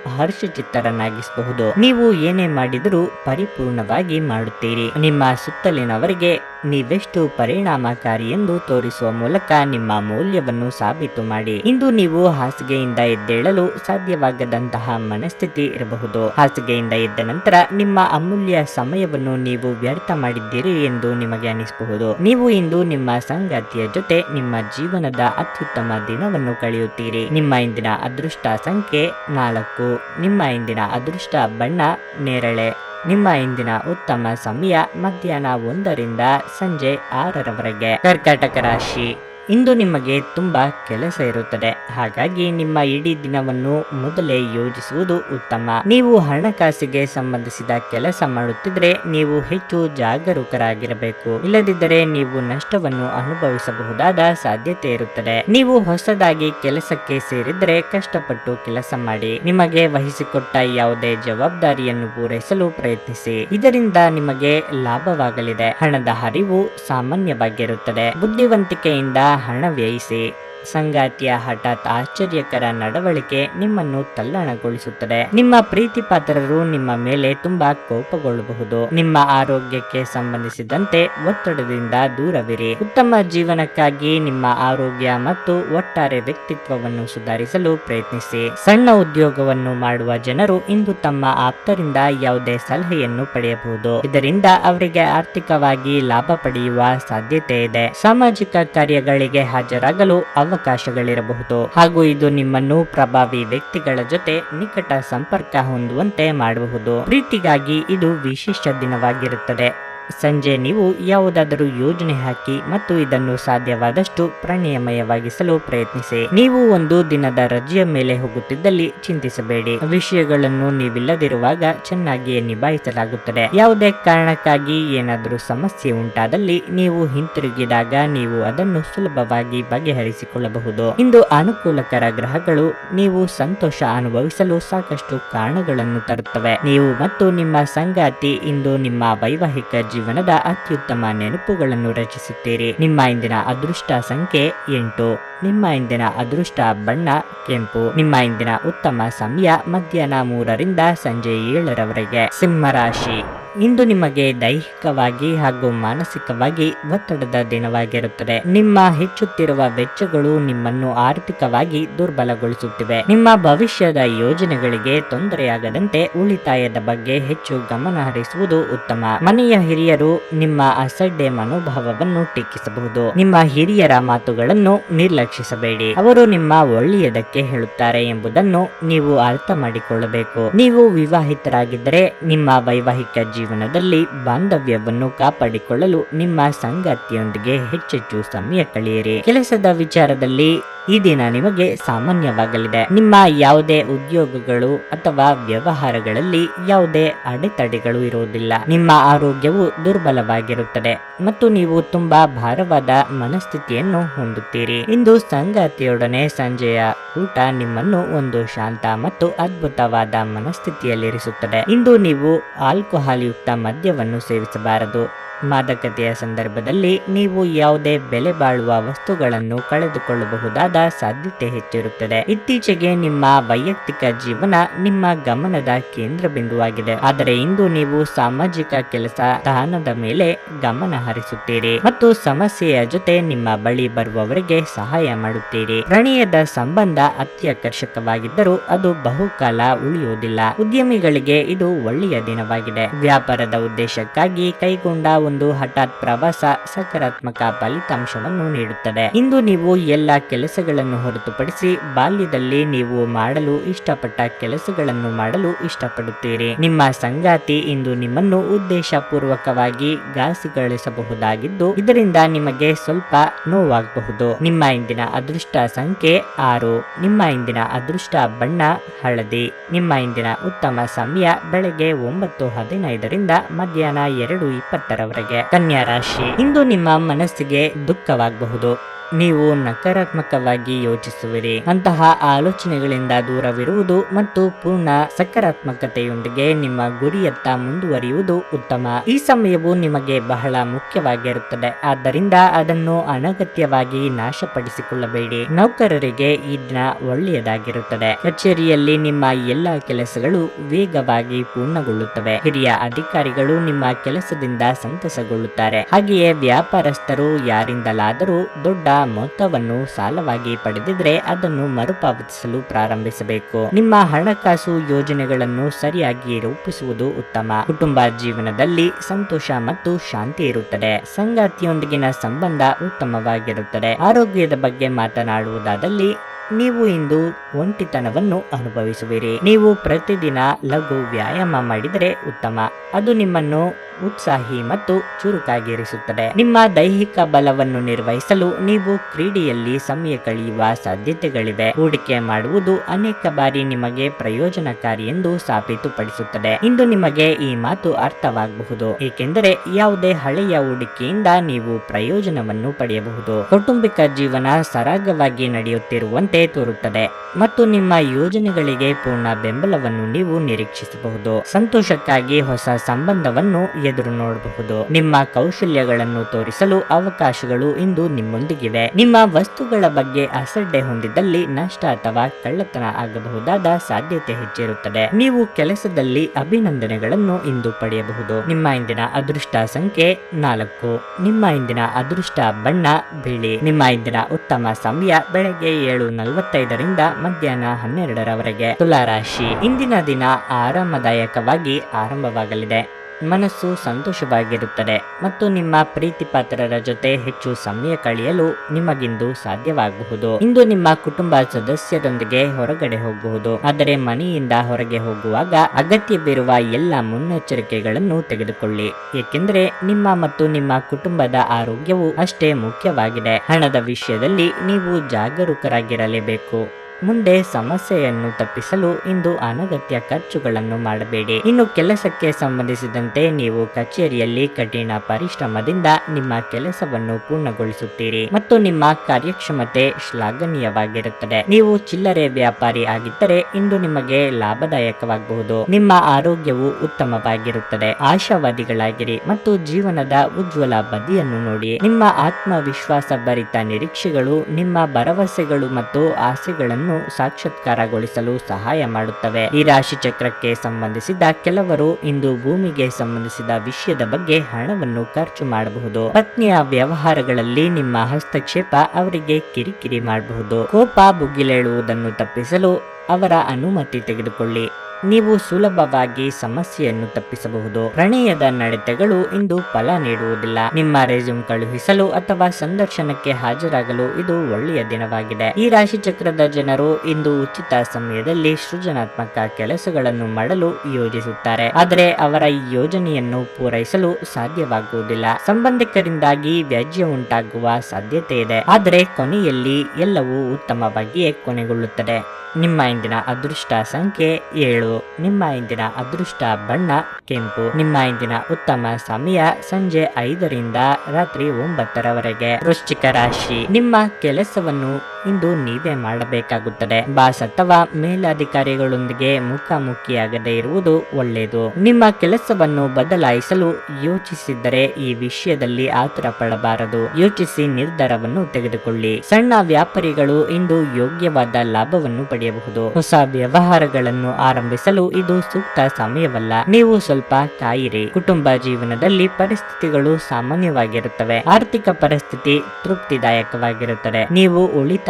ಹರ್ಷಚಿತ್ತರನ್ನಾಗಿಸಬಹುದು ನೀವು ಏನೇ ಮಾಡಿದರೂ ಪರಿಪೂರ್ಣವಾಗಿ ಮಾಡುತ್ತೀರಿ. ನಿಮ್ಮ ಸುತ್ತಲಿನವರಿಗೆ ನೀವೆಷ್ಟು ಪರಿಣಾಮಕಾರಿ ಎಂದು ತೋರಿಸುವ ಮೂಲಕ ನಿಮ್ಮ ಮೌಲ್ಯವನ್ನು ಸಾಬೀತು ಮಾಡಿ. ಇಂದು ನೀವು ಹಾಸಿಗೆಯಿಂದ ಎದ್ದೇಳಲು ಸಾಧ್ಯವಾಗದಂತಹ ಮನಸ್ಥಿತಿ ಇರಬಹುದು. ಹಾಸಿಗೆಯಿಂದ ಎದ್ದ ನಂತರ ನಿಮ್ಮ ಅಮೂಲ್ಯ ಸಮಯವನ್ನು ನೀವು ವ್ಯರ್ಥ ಮಾಡಿದ್ದೀರಿ ಎಂದು ನಿಮಗೆ ಅನಿಸಬಹುದು. ನೀವು ಇಂದು ನಿಮ್ಮ ಸಂಗಾತಿಯ ಜೊತೆ ನಿಮ್ಮ ಜೀವನದ ಅತ್ಯುತ್ತಮ ದಿನವನ್ನು ಕಳೆಯುತ್ತೀರಿ. ನಿಮ್ಮ ಇಂದಿನ ಅದೃಷ್ಟ ಸಂಖ್ಯೆ ನಾಲ್ಕು. ನಿಮ್ಮ ಇಂದಿನ ಅದೃಷ್ಟ ಬಣ್ಣ ನೇರಳೆ. ನಿಮ್ಮ ಇಂದಿನ ಉತ್ತಮ ಸಮಯ ಮಧ್ಯಾಹ್ನ ಒಂದರಿಂದ ಸಂಜೆ ಆರರವರೆಗೆ. ಕರ್ಕಾಟಕ ರಾಶಿ. ಇಂದು ನಿಮಗೆ ತುಂಬಾ ಕೆಲಸ ಇರುತ್ತದೆ. ಹಾಗಾಗಿ ನಿಮ್ಮ ಇಡೀ ದಿನವನ್ನು ಮೊದಲೇ ಯೋಜಿಸುವುದು ಉತ್ತಮ. ನೀವು ಹಣಕಾಸಿಗೆ ಸಂಬಂಧಿಸಿದ ಕೆಲಸ ಮಾಡುತ್ತಿದ್ರೆ ನೀವು ಹೆಚ್ಚು ಜಾಗರೂಕರಾಗಿರಬೇಕು. ಇಲ್ಲದಿದ್ದರೆ ನೀವು ನಷ್ಟವನ್ನು ಅನುಭವಿಸಬಹುದಾದ ಸಾಧ್ಯತೆ ಇರುತ್ತದೆ. ನೀವು ಹೊಸದಾಗಿ ಕೆಲಸಕ್ಕೆ ಸೇರಿದ್ರೆ ಕಷ್ಟಪಟ್ಟು ಕೆಲಸ ಮಾಡಿ. ನಿಮಗೆ ವಹಿಸಿಕೊಟ್ಟ ಯಾವುದೇ ಜವಾಬ್ದಾರಿಯನ್ನು ಪೂರೈಸಲು ಪ್ರಯತ್ನಿಸಿ. ಇದರಿಂದ ನಿಮಗೆ ಲಾಭವಾಗಲಿದೆ. ಹಣದ ಹರಿವು ಸಾಮಾನ್ಯವಾಗಿರುತ್ತದೆ. ಬುದ್ಧಿವಂತಿಕೆಯಿಂದ ಹಣ ವ್ಯಯಿಸಿ. ಸಂಗಾತಿಯ ಹಠಾತ್ ಆಶ್ಚರ್ಯಕರ ನಡವಳಿಕೆ ನಿಮ್ಮನ್ನು ತಲ್ಲಣಗೊಳಿಸುತ್ತದೆ. ನಿಮ್ಮ ಪ್ರೀತಿ ಪಾತ್ರರು ನಿಮ್ಮ ಮೇಲೆ ತುಂಬಾ ಕೋಪಗೊಳ್ಳಬಹುದು. ನಿಮ್ಮ ಆರೋಗ್ಯಕ್ಕೆ ಸಂಬಂಧಿಸಿದಂತೆ ಒತ್ತಡದಿಂದ ದೂರವಿರಿ. ಉತ್ತಮ ಜೀವನಕ್ಕಾಗಿ ನಿಮ್ಮ ಆರೋಗ್ಯ ಮತ್ತು ಒಟ್ಟಾರೆ ವ್ಯಕ್ತಿತ್ವವನ್ನು ಸುಧಾರಿಸಲು ಪ್ರಯತ್ನಿಸಿ. ಸಣ್ಣ ಉದ್ಯೋಗವನ್ನು ಮಾಡುವ ಜನರು ಇಂದು ತಮ್ಮ ಆಪ್ತರಿಂದ ಯಾವುದೇ ಸಲಹೆಯನ್ನು ಪಡೆಯಬಹುದು. ಇದರಿಂದ ಅವರಿಗೆ ಆರ್ಥಿಕವಾಗಿ ಲಾಭ ಪಡೆಯುವ ಸಾಧ್ಯತೆ ಇದೆ. ಸಾಮಾಜಿಕ ಕಾರ್ಯಗಳಿಗೆ ಹಾಜರಾಗಲು ಅವಕಾಶಗಳಿರಬಹುದು. ಹಾಗೂ ಇದು ನಿಮ್ಮನ್ನು ಪ್ರಭಾವಿ ವ್ಯಕ್ತಿಗಳ ಜೊತೆ ನಿಕಟ ಸಂಪರ್ಕ ಹೊಂದುವಂತೆ ಮಾಡಬಹುದು. ಪ್ರೀತಿಗಾಗಿ ಇದು ವಿಶಿಷ್ಟ ದಿನವಾಗಿರುತ್ತದೆ. ಸಂಜೆ ನೀವು ಯಾವುದಾದರೂ ಯೋಜನೆ ಹಾಕಿ ಮತ್ತು ಇದನ್ನು ಸಾಧ್ಯವಾದಷ್ಟು ಪ್ರಣಯಮಯವಾಗಿಸಲು ಪ್ರಯತ್ನಿಸಿ. ನೀವು ಒಂದು ದಿನದ ರಜೆಯ ಮೇಲೆ ಹೋಗುತ್ತಿದ್ದಲ್ಲಿ ಚಿಂತಿಸಬೇಡಿ. ವಿಷಯಗಳನ್ನು ನೀವಿಲ್ಲದಿರುವಾಗ ಚೆನ್ನಾಗಿಯೇ ನಿಭಾಯಿಸಲಾಗುತ್ತದೆ. ಯಾವುದೇ ಕಾರಣಕ್ಕಾಗಿ ಏನಾದರೂ ಸಮಸ್ಯೆ ಉಂಟಾದಲ್ಲಿ ನೀವು ಹಿಂತಿರುಗಿದಾಗ ನೀವು ಅದನ್ನು ಸುಲಭವಾಗಿ ಬಗೆಹರಿಸಿಕೊಳ್ಳಬಹುದು. ಇಂದು ಅನುಕೂಲಕರ ಗ್ರಹಗಳು ನೀವು ಸಂತೋಷ ಅನುಭವಿಸಲು ಸಾಕಷ್ಟು ಕಾರಣಗಳನ್ನು ತರುತ್ತವೆ. ನೀವು ಮತ್ತು ನಿಮ್ಮ ಸಂಗಾತಿ ಇಂದು ನಿಮ್ಮ ವೈವಾಹಿಕ ಜೀವನದ ಅತ್ಯುತ್ತಮ ನೆನಪುಗಳನ್ನು ರಚಿಸುತ್ತೀರಿ. ನಿಮ್ಮ ಇಂದಿನ ಅದೃಷ್ಟ ಸಂಖ್ಯೆ ಎಂಟು. ನಿಮ್ಮ ಇಂದಿನ ಅದೃಷ್ಟ ಬಣ್ಣ ಕೆಂಪು. ನಿಮ್ಮ ಇಂದಿನ ಉತ್ತಮ ಸಮಯ ಮಧ್ಯಾಹ್ನ ಮೂರರಿಂದ ಸಂಜೆ ಏಳರವರೆಗೆ. ಸಿಂಹರಾಶಿ. ಇಂದು ನಿಮಗೆ ದೈಹಿಕವಾಗಿ ಹಾಗೂ ಮಾನಸಿಕವಾಗಿ ಒತ್ತಡದ ದಿನವಾಗಿರುತ್ತದೆ. ನಿಮ್ಮ ಹೆಚ್ಚುತ್ತಿರುವ ವೆಚ್ಚಗಳು ನಿಮ್ಮನ್ನು ಆರ್ಥಿಕವಾಗಿ ದುರ್ಬಲಗೊಳಿಸುತ್ತಿವೆ. ನಿಮ್ಮ ಭವಿಷ್ಯದ ಯೋಜನೆಗಳಿಗೆ ತೊಂದರೆಯಾಗದಂತೆ ಉಳಿತಾಯದ ಬಗ್ಗೆ ಹೆಚ್ಚು ಗಮನ ಹರಿಸುವುದು ಉತ್ತಮ. ಮನೆಯ ಹಿರಿಯರು ನಿಮ್ಮ ಅಸಡ್ಡೆ ಮನೋಭಾವವನ್ನು ಟೀಕಿಸಬಹುದು. ನಿಮ್ಮ ಹಿರಿಯರ ಮಾತುಗಳನ್ನು ನಿರ್ಲಕ್ಷಿಸಬೇಡಿ. ಅವರು ನಿಮ್ಮ ಒಳ್ಳೆಯದಕ್ಕೆ ಹೇಳುತ್ತಾರೆ ಎಂಬುದನ್ನು ನೀವು ಅರ್ಥ ಮಾಡಿಕೊಳ್ಳಬೇಕು. ನೀವು ವಿವಾಹಿತರಾಗಿದ್ದರೆ ನಿಮ್ಮ ವೈವಾಹಿಕ ಜೀವನದಲ್ಲಿ ಬಾಂಧವ್ಯವನ್ನು ಕಾಪಾಡಿಕೊಳ್ಳಲು ನಿಮ್ಮ ಸಂಗಾತಿಯೊಂದಿಗೆ ಹೆಚ್ಚೆಚ್ಚು ಸಮಯ ಕಳೆಯಿರಿ. ಕೆಲಸದ ವಿಚಾರದಲ್ಲಿ ಈ ದಿನ ನಿಮಗೆ ಸಾಮಾನ್ಯವಾಗಲಿದೆ. ನಿಮ್ಮ ಯಾವುದೇ ಉದ್ಯೋಗಗಳು ಅಥವಾ ವ್ಯವಹಾರಗಳಲ್ಲಿ ಯಾವುದೇ ಅಡೆತಡೆಗಳು ಇರುವುದಿಲ್ಲ. ನಿಮ್ಮ ಆರೋಗ್ಯವು ದುರ್ಬಲವಾಗಿರುತ್ತದೆ ಮತ್ತು ನೀವು ತುಂಬಾ ಭಾರವಾದ ಮನಸ್ಥಿತಿಯನ್ನು ಹೊಂದುತ್ತೀರಿ. ಇಂದು ಸಂಗಾತಿಯೊಡನೆ ಸಂಜೆಯ ಊಟ ನಿಮ್ಮನ್ನು ಒಂದು ಶಾಂತ ಮತ್ತು ಅದ್ಭುತವಾದ ಮನಸ್ಥಿತಿಯಲ್ಲಿರಿಸುತ್ತದೆ. ಇಂದು ನೀವು ಆಲ್ಕೋಹಾಲ್ ಯುಕ್ತ ಮದ್ಯವನ್ನು ಸೇವಿಸಬಾರದು. ಮಾದಕತೆಯ ಸಂದರ್ಭದಲ್ಲಿ ನೀವು ಯಾವುದೇ ಬೆಲೆ ಬಾಳುವ ವಸ್ತುಗಳನ್ನು ಕಳೆದುಕೊಳ್ಳಬಹುದಾದ ಸಾಧ್ಯತೆ ಹೆಚ್ಚಿರುತ್ತದೆ. ಇತ್ತೀಚೆಗೆ ನಿಮ್ಮ ವೈಯಕ್ತಿಕ ಜೀವನ ನಿಮ್ಮ ಗಮನದ ಕೇಂದ್ರ ಬಿಂದುವಾಗಿದೆ ಆದರೆ ಇಂದು ನೀವು ಸಾಮಾಜಿಕ ಕೆಲಸ ಸ್ಥಾನದ ಮೇಲೆ ಗಮನ ಹರಿಸುತ್ತೀರಿ ಮತ್ತು ಸಮಸ್ಯೆಯ ಜೊತೆ ನಿಮ್ಮ ಬಳಿ ಬರುವವರಿಗೆ ಸಹಾಯ ಮಾಡುತ್ತೀರಿ. ಪ್ರಣಯದ ಸಂಬಂಧ ಅತ್ಯಾಕರ್ಷಕವಾಗಿದ್ದರೂ ಅದು ಬಹುಕಾಲ ಉಳಿಯುವುದಿಲ್ಲ. ಉದ್ಯಮಿಗಳಿಗೆ ಇದು ಒಳ್ಳೆಯ ದಿನವಾಗಿದೆ. ವ್ಯಾಪಾರದ ಉದ್ದೇಶಕ್ಕಾಗಿ ಕೈಗೊಂಡ ಒಂದು ಹಠಾತ್ ಪ್ರವಾಸ ಸಕಾರಾತ್ಮಕ ಫಲಿತಾಂಶವನ್ನು ನೀಡುತ್ತದೆ. ಇಂದು ನೀವು ಎಲ್ಲ ಕೆಲಸಗಳನ್ನು ಹೊರತುಪಡಿಸಿ ಬಾಲ್ಯದಲ್ಲಿ ನೀವು ಮಾಡಲು ಇಷ್ಟಪಟ್ಟ ಕೆಲಸಗಳನ್ನು ಮಾಡಲು ಇಷ್ಟಪಡುತ್ತೀರಿ. ನಿಮ್ಮ ಸಂಗಾತಿ ಇಂದು ನಿಮ್ಮನ್ನು ಉದ್ದೇಶಪೂರ್ವಕವಾಗಿ ಘಾಸಿಗಳಿಸಬಹುದಾಗಿದ್ದು, ಇದರಿಂದ ನಿಮಗೆ ಸ್ವಲ್ಪ ನೋವಾಗಬಹುದು. ನಿಮ್ಮ ಇಂದಿನ ಅದೃಷ್ಟ ಸಂಖ್ಯೆ ಆರು. ನಿಮ್ಮ ಇಂದಿನ ಅದೃಷ್ಟ ಬಣ್ಣ ಹಳದಿ. ನಿಮ್ಮ ಇಂದಿನ ಉತ್ತಮ ಸಮಯ ಬೆಳಗ್ಗೆ ಒಂಬತ್ತು ಹದಿನೈದರಿಂದ ಮಧ್ಯಾಹ್ನ ಎರಡು ಇಪ್ಪತ್ತರವರೆಗೆ. ಕನ್ಯಾ ರಾಶಿ ಇಂದು ನಿಮ್ಮ ಮನಸ್ಸಿಗೆ ದುಃಖವಾಗಬಹುದು. ನೀವು ನಕಾರಾತ್ಮಕವಾಗಿ ಯೋಚಿಸುವಿರಿ. ಅಂತಹ ಆಲೋಚನೆಗಳಿಂದ ದೂರವಿರುವುದು ಮತ್ತು ಪೂರ್ಣ ಸಕಾರಾತ್ಮಕತೆಯೊಂದಿಗೆ ನಿಮ್ಮ ಗುರಿಯತ್ತ ಮುಂದುವರಿಯುವುದು ಉತ್ತಮ. ಈ ಸಮಯವು ನಿಮಗೆ ಬಹಳ ಮುಖ್ಯವಾಗಿರುತ್ತದೆ. ಆದ್ದರಿಂದ ಅದನ್ನು ಅನಗತ್ಯವಾಗಿ ನಾಶಪಡಿಸಿಕೊಳ್ಳಬೇಡಿ. ನೌಕರರಿಗೆ ಈ ದಿನ ಒಳ್ಳೆಯದಾಗಿರುತ್ತದೆ. ಕಚೇರಿಯಲ್ಲಿ ನಿಮ್ಮ ಎಲ್ಲಾ ಕೆಲಸಗಳು ವೇಗವಾಗಿ ಪೂರ್ಣಗೊಳ್ಳುತ್ತವೆ. ಹಿರಿಯ ಅಧಿಕಾರಿಗಳು ನಿಮ್ಮ ಕೆಲಸದಿಂದ ಸಂತಸಗೊಳ್ಳುತ್ತಾರೆ. ಹಾಗೆಯೇ ವ್ಯಾಪಾರಸ್ಥರು ಯಾರಿಂದಲಾದರೂ ದೊಡ್ಡ ಮೊತ್ತವನ್ನು ಸಾಲವಾಗಿ ಪಡೆದಿದ್ರೆ ಅದನ್ನು ಮರುಪಾವತಿಸಲು ಪ್ರಾರಂಭಿಸಬೇಕು. ನಿಮ್ಮ ಹಣಕಾಸು ಯೋಜನೆಗಳನ್ನು ಸರಿಯಾಗಿ ರೂಪಿಸುವುದು ಉತ್ತಮ. ಕುಟುಂಬ ಜೀವನದಲ್ಲಿ ಸಂತೋಷ ಮತ್ತು ಶಾಂತಿ ಇರುತ್ತದೆ. ಸಂಗಾತಿಯೊಂದಿಗಿನ ಸಂಬಂಧ ಉತ್ತಮವಾಗಿರುತ್ತದೆ. ಆರೋಗ್ಯದ ಬಗ್ಗೆ ಮಾತನಾಡುವುದಾದಲ್ಲಿ ನೀವು ಇಂದು ಒಂಟಿತನವನ್ನು ಅನುಭವಿಸುವಿರಿ. ನೀವು ಪ್ರತಿದಿನ ಲಘು ವ್ಯಾಯಾಮ ಮಾಡಿದರೆ ಉತ್ತಮ. ಅದು ನಿಮ್ಮನ್ನು ಉತ್ಸಾಹಿ ಮತ್ತು ಚುರುಕಾಗಿರಿಸುತ್ತದೆ. ನಿಮ್ಮ ದೈಹಿಕ ಬಲವನ್ನು ನಿರ್ವಹಿಸಲು ನೀವು ಕ್ರೀಡೆಯಲ್ಲಿ ಸಮಯ ಕಳೆಯುವ ಸಾಧ್ಯತೆಗಳಿವೆ. ಹೂಡಿಕೆ ಮಾಡುವುದು ಅನೇಕ ಬಾರಿ ನಿಮಗೆ ಪ್ರಯೋಜನಕಾರಿ ಎಂದು ಸಾಬೀತುಪಡಿಸುತ್ತದೆ. ಇಂದು ನಿಮಗೆ ಈ ಮಾತು ಅರ್ಥವಾಗಬಹುದು. ಏಕೆಂದರೆ ಯಾವುದೇ ಹಳೆಯ ಹೂಡಿಕೆಯಿಂದ ನೀವು ಪ್ರಯೋಜನವನ್ನು ಪಡೆಯಬಹುದು. ಕೌಟುಂಬಿಕ ಜೀವನ ಸರಾಗವಾಗಿ ನಡೆಯುತ್ತಿರುವಂತೆ ತೋರುತ್ತದೆ ಮತ್ತು ನಿಮ್ಮ ಯೋಜನೆಗಳಿಗೆ ಪೂರ್ಣ ಬೆಂಬಲವನ್ನು ನೀವು ನಿರೀಕ್ಷಿಸಬಹುದು. ಸಂತೋಷಕ್ಕಾಗಿ ಹೊಸ ಸಂಬಂಧವನ್ನು ಎದುರು ನೋಡಬಹುದು. ನಿಮ್ಮ ಕೌಶಲ್ಯಗಳನ್ನು ತೋರಿಸಲು ಅವಕಾಶಗಳು ಇಂದು ನಿಮ್ಮೊಂದಿಗಿವೆ. ನಿಮ್ಮ ವಸ್ತುಗಳ ಬಗ್ಗೆ ಅಸಡ್ಡೆ ಹೊಂದಿದ್ದಲ್ಲಿ ನಷ್ಟ ಅಥವಾ ಕಳ್ಳತನ ಆಗಬಹುದಾದ ಸಾಧ್ಯತೆ ಹೆಚ್ಚಿರುತ್ತದೆ. ನೀವು ಕೆಲಸದಲ್ಲಿ ಅಭಿನಂದನೆಗಳನ್ನು ಇಂದು ಪಡೆಯಬಹುದು. ನಿಮ್ಮ ಇಂದಿನ ಅದೃಷ್ಟ ಸಂಖ್ಯೆ ನಾಲ್ಕು. ನಿಮ್ಮ ಇಂದಿನ ಅದೃಷ್ಟ ಬಣ್ಣ ಬಿಳಿ. ನಿಮ್ಮ ಇಂದಿನ ಉತ್ತಮ ಸಮಯ ಬೆಳಗ್ಗೆ ಏಳು ನಲವತ್ತೈದರಿಂದ ಮಧ್ಯಾಹ್ನ ಹನ್ನೆರಡರವರೆಗೆ ತುಲಾರಾಶಿ. ಇಂದಿನ ದಿನ ಆರಾಮದಾಯಕವಾಗಿ ಆರಂಭವಾಗಲಿದೆ. ಮನಸ್ಸು ಸಂತೋಷವಾಗಿರುತ್ತದೆ ಮತ್ತು ನಿಮ್ಮ ಪ್ರೀತಿ ಪಾತ್ರರ ಜೊತೆ ಹೆಚ್ಚು ಸಮಯ ಕಳೆಯಲು ನಿಮಗಿಂದು ಸಾಧ್ಯವಾಗಬಹುದು ಇಂದು ನಿಮ್ಮ ಕುಟುಂಬ ಸದಸ್ಯರೊಂದಿಗೆ ಹೊರಗಡೆ ಹೋಗಬಹುದು ಆದರೆ ಮನೆಯಿಂದ ಹೊರಗೆ ಹೋಗುವಾಗ ಅಗತ್ಯವಿರುವ ಎಲ್ಲ ಮುನ್ನೆಚ್ಚರಿಕೆಗಳನ್ನು ತೆಗೆದುಕೊಳ್ಳಿ. ಏಕೆಂದರೆ ನಿಮ್ಮ ಮತ್ತು ನಿಮ್ಮ ಕುಟುಂಬದ ಆರೋಗ್ಯವು ಅಷ್ಟೇ ಮುಖ್ಯವಾಗಿದೆ. ಹಣದ ವಿಷಯದಲ್ಲಿ ನೀವು ಜಾಗರೂಕರಾಗಿರಲೇಬೇಕು. ಮುಂದೆ ಸಮಸ್ಯೆಯನ್ನು ತಪ್ಪಿಸಲು ಇಂದು ಅನಗತ್ಯ ಖರ್ಚುಗಳನ್ನು ಮಾಡಬೇಡಿ. ಇನ್ನು ಕೆಲಸಕ್ಕೆ ಸಂಬಂಧಿಸಿದಂತೆ ನೀವು ಕಚೇರಿಯಲ್ಲಿ ಕಠಿಣ ಪರಿಶ್ರಮದಿಂದ ನಿಮ್ಮ ಕೆಲಸವನ್ನು ಪೂರ್ಣಗೊಳಿಸುತ್ತೀರಿ ಮತ್ತು ನಿಮ್ಮ ಕಾರ್ಯಕ್ಷಮತೆ ಶ್ಲಾಘನೀಯವಾಗಿರುತ್ತದೆ. ನೀವು ಚಿಲ್ಲರೆ ವ್ಯಾಪಾರಿ ಆಗಿದ್ದರೆ ಇಂದು ನಿಮಗೆ ಲಾಭದಾಯಕವಾಗಬಹುದು. ನಿಮ್ಮ ಆರೋಗ್ಯವು ಉತ್ತಮವಾಗಿರುತ್ತದೆ. ಆಶಾವಾದಿಗಳಾಗಿರಿ ಮತ್ತು ಜೀವನದ ಉಜ್ವಲ ಬದಿಯನ್ನು ನೋಡಿ. ನಿಮ್ಮ ಆತ್ಮವಿಶ್ವಾಸ ಭರಿತ ನಿರೀಕ್ಷೆಗಳು, ನಿಮ್ಮ ಭರವಸೆಗಳು ಮತ್ತು ಆಸೆಗಳನ್ನು ಸಾಕ್ಷಾತ್ಕಾರಗೊಳಿಸಲು ಸಹಾಯ ಮಾಡುತ್ತವೆ. ಈ ರಾಶಿ ಚಕ್ರಕ್ಕೆ ಸಂಬಂಧಿಸಿದ ಕೆಲವರು ಇಂದು ಭೂಮಿಗೆ ಸಂಬಂಧಿಸಿದ ವಿಷಯದ ಬಗ್ಗೆ ಹಣವನ್ನು ಖರ್ಚು ಮಾಡಬಹುದು. ಪತ್ನಿಯ ವ್ಯವಹಾರಗಳಲ್ಲಿ ನಿಮ್ಮ ಹಸ್ತಕ್ಷೇಪ ಅವರಿಗೆ ಕಿರಿಕಿರಿ ಮಾಡಬಹುದು. ಕೋಪ ಭುಗಿಲೇಳುವುದನ್ನು ತಪ್ಪಿಸಲು ಅವರ ಅನುಮತಿ ತೆಗೆದುಕೊಳ್ಳಿ. ನೀವು ಸುಲಭವಾಗಿ ಸಮಸ್ಯೆಯನ್ನು ತಪ್ಪಿಸಬಹುದು. ಪ್ರಣಯದ ನಡತೆಗಳು ಇಂದು ಫಲ ನೀಡುವುದಿಲ್ಲ. ನಿಮ್ಮ ರೆಸ್ಯೂಮ್ ಕಳುಹಿಸಲು ಅಥವಾ ಸಂದರ್ಶನಕ್ಕೆ ಹಾಜರಾಗಲು ಇದು ಒಳ್ಳೆಯ ದಿನವಾಗಿದೆ. ಈ ರಾಶಿ ಚಕ್ರದ ಜನರು ಇಂದು ಉಚಿತ ಸಮಯದಲ್ಲಿ ಸೃಜನಾತ್ಮಕ ಕೆಲಸಗಳನ್ನು ಮಾಡಲು ಯೋಜಿಸುತ್ತಾರೆ. ಆದರೆ ಅವರ ಈ ಯೋಜನೆಯನ್ನು ಪೂರೈಸಲು ಸಾಧ್ಯವಾಗುವುದಿಲ್ಲ. ಸಂಬಂಧಿಕರಿಂದಾಗಿ ವ್ಯಾಜ್ಯ ಉಂಟಾಗುವ ಸಾಧ್ಯತೆ ಇದೆ. ಆದರೆ ಕೊನೆಯಲ್ಲಿ ಎಲ್ಲವೂ ಉತ್ತಮವಾಗಿಯೇ ಕೊನೆಗೊಳ್ಳುತ್ತದೆ. ನಿಮ್ಮ ಇಂದಿನ ಅದೃಷ್ಟ ಸಂಖ್ಯೆ ಏಳು. ನಿಮ್ಮ ಇಂದಿನ ಅದೃಷ್ಟ ಬಣ್ಣ ಕೆಂಪು. ನಿಮ್ಮ ಇಂದಿನ ಉತ್ತಮ ಸಮಯ ಸಂಜೆ ಐದರಿಂದ ರಾತ್ರಿ ಒಂಬತ್ತರವರೆಗೆ. ವೃಶ್ಚಿಕ ರಾಶಿ. ನಿಮ್ಮ ಕೆಲಸವನ್ನು ಇಂದು ನೀವೇ ಮಾಡಬೇಕಾಗುತ್ತದೆ. ಬಾಸ್ ಅಥವಾ ಮೇಲಧಿಕಾರಿಗಳೊಂದಿಗೆ ಮುಖಾಮುಖಿಯಾಗದೇ ಇರುವುದು ಒಳ್ಳೆಯದು. ನಿಮ್ಮ ಕೆಲಸವನ್ನು ಬದಲಾಯಿಸಲು ಯೋಚಿಸಿದ್ದರೆ ಈ ವಿಷಯದಲ್ಲಿ ಆತುರ ಪಡಬಾರದು ಯೋಚಿಸಿ ನಿರ್ಧಾರವನ್ನು ತೆಗೆದುಕೊಳ್ಳಿ. ಸಣ್ಣ ವ್ಯಾಪಾರಿಗಳು ಇಂದು ಯೋಗ್ಯವಾದ ಲಾಭವನ್ನು ಪಡೆಯಬಹುದು. ಹೊಸ ವ್ಯವಹಾರಗಳನ್ನು ಆರಂಭಿಸಲು ಇದು ಸೂಕ್ತ ಸಮಯವಲ್ಲ. ನೀವು ಸ್ವಲ್ಪ ಕಾಯಿರಿ ಕುಟುಂಬ ಜೀವನದಲ್ಲಿ ಪರಿಸ್ಥಿತಿಗಳು ಸಾಮಾನ್ಯವಾಗಿರುತ್ತವೆ. ಆರ್ಥಿಕ ಪರಿಸ್ಥಿತಿ ತೃಪ್ತಿದಾಯಕವಾಗಿರುತ್ತದೆ. ನೀವು